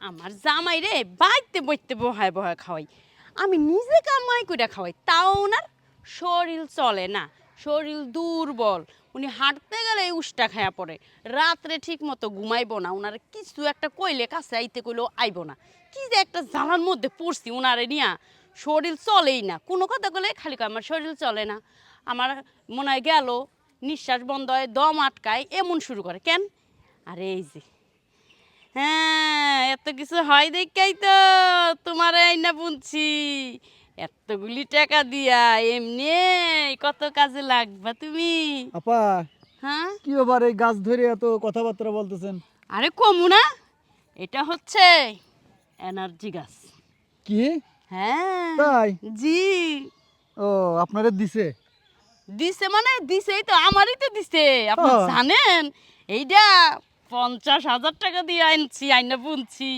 আমার জামাই রে বাইতে বইতে বহায় বহায় খাওয়াই। আমি নিজে কামাই করে খাওয়াই, তাও ওনার শরীর চলে না, শরীর দুর্বল। উনি হাঁটতে গেলে উষ্টা খায়া পড়ে। রাত্রে ঠিক মতো ঘুমাইবো না ওনার কিছু একটা কইলে কাছে আইতে কইলেও আইব না। কি যে একটা জ্বালার মধ্যে পড়ছি ওনারে নিয়া, শরীর চলেই না। কোনো কথা বলে খালি আমার শরীর চলে না। আমার মনে হয় গেল, নিঃশ্বাস বন্ধ হয় দম আটকায়, এমন শুরু করে। কেন? আরে এই যে হ্যাঁ কিছু হয় দেখাই তো তোমার এই না বুনছি। এতগুলি টাকা দিয়া এমনি কত কাজে লাগবা তুমি? আপা হ্যাঁ? কি ব্যাপার এই গাছ ধরে এত কথাবার্তা বলতেছেন? আরে কমু না এটা হচ্ছে এনার্জি গাছ। কি? হ্যাঁ তাই? জি। ও আপনারে দিছে? দিছে মানে দিছেই তো আমারই তো দিছে। আপনি। জানেন এইটা পঞ্চাশ হাজার টাকা দিয়ে আনছি আইনা বুনছি।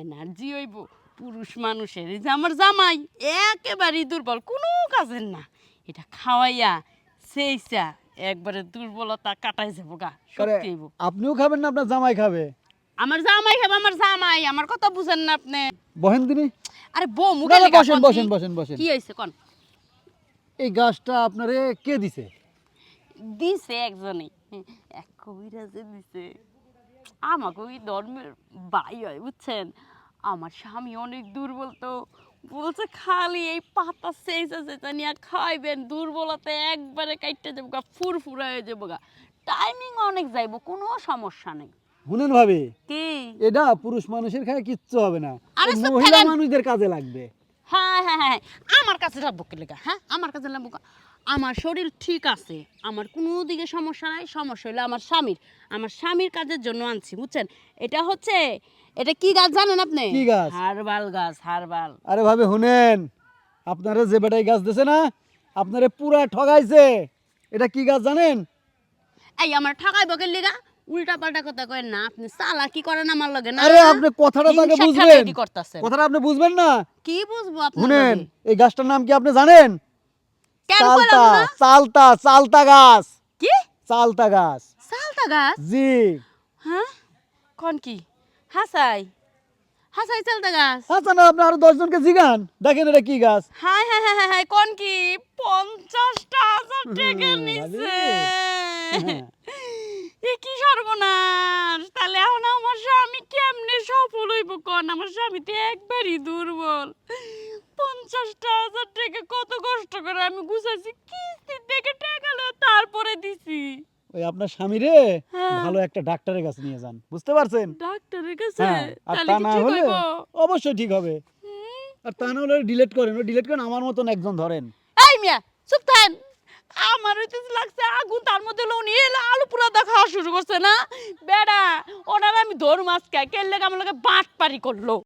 এনার্জি হইব পুরুষ মানুষের। এই যে আমার জামাই একেবারেই দুর্বল কোনো কাজের না। এটা খাওয়াইয়া সেইসা একবারে দুর্বলতা কাটাই যাব গা সত্যি হইব। আপনিও খাবেন না আপনার জামাই খাবে? আমার জামাই খাবে আমার জামাই আমার কথা বুঝেন না আপনি। বহেন দিনই আরে বউ মুখে না, লেগা বসেন কোন বসেন কি? বসেন বসেন। কি হয়েছে কোন? এই গাছটা আপনারে কে দিছে? দিছে একজনই। এক কবিরাজে দিছে। আমাকে ওই ধর্মের ভাই হয় বুঝছেন? আমার স্বামী অনেক দুর্বল তো বলছে খালি এই পাতা সেচা সেচা নিয়ে খাইবেন দুর্বলতা একবারে কাইটে যাব গা ফুরফুরা হয়ে যাব গা। টাইমিং অনেক যাইবো কোনো সমস্যা নেই। শুনেন ভাবি? কি? এটা পুরুষ মানুষের খায় কিচ্ছু হবে না। আরে মহিলা মানুষদের কাজে লাগবে। হ্যাঁ হ্যাঁ হ্যাঁ আমার কাছে রাখব কে লেগা হ্যাঁ? আমার কাছে কা- আমার শরীর ঠিক আছে আমার কোনো দিকে সমস্যা নাই সমস্যা হলো আমার স্বামীর। আমার স্বামীর কাজের জন্য আনছি বুঝছেন? এটা হচ্ছে এটা কি গাছ জানেন আপনি? কি গাছ? হারবাল গাছ হারবাল। আরে ভাবে শুনেন আপনারা যে বেটাই গাছ দিছে না আপনারে পুরা ঠগাইছে। এটা কি গাছ জানেন? এই আমার ঠকাই বকের লেগা? উল্টা পাল্টা কথা কয়েন না আপনি সালা কি করেন আমার লগে না? আরে আপনি কথাটা তো আগে বুঝবেন। খেলায় কি করতাছেন। কথাটা আপনি বুঝবেন না? কি বুঝব আপনার শুনেন এই গাছটার নাম কি আপনি জানেন? চালতা চালতা চালতা গাছ। কি? চালতা গাছ। সালতা গাছ? জি। হ্যাঁ? কোন কি? হাসাই। হাসাই চালতা গাছ। আচ্ছা না আপনি আরও দশজনকে জিগান। দেখেন এটা কি গাছ। হাই হাই হাই হাই হাই কোন কি? পঞ্চাশটা হাজার টাকা নিছে হ্যাঁ। সর্বনাশ তাহলে এখন আমার স্বামী কেমনে সফল হইব কোন? আমার স্বামী তো একবারই দুর্বল। পঞ্চাশটা হাজার টাকা কত কষ্ট করে আমি গুছাইছি কিস্তি থেকে টাকা লয়ে তারপরে দিছি। ওই আপনার স্বামী রে? হ্যাঁ। ভালো একটা ডাক্তারের কাছে নিয়ে যান বুঝতে পারছেন? ডাক্তারের কাছে? হ্যাঁ আর তাহলে তা না হলে অবশ্যই ঠিক হবে। আর তা না হলে ডিলেট করেন ডিলেট করেন আমার মতন একজন ধরেন। এই মিয়া চুপ থাকেন। আমার লাগছে আগুন তার মধ্যে লোন এলা আলু পুরা দেখা করছে না? বেড়া ওনারা আমি ধর মাছ খাই কেলে আমার লোকে বাট পারি করল?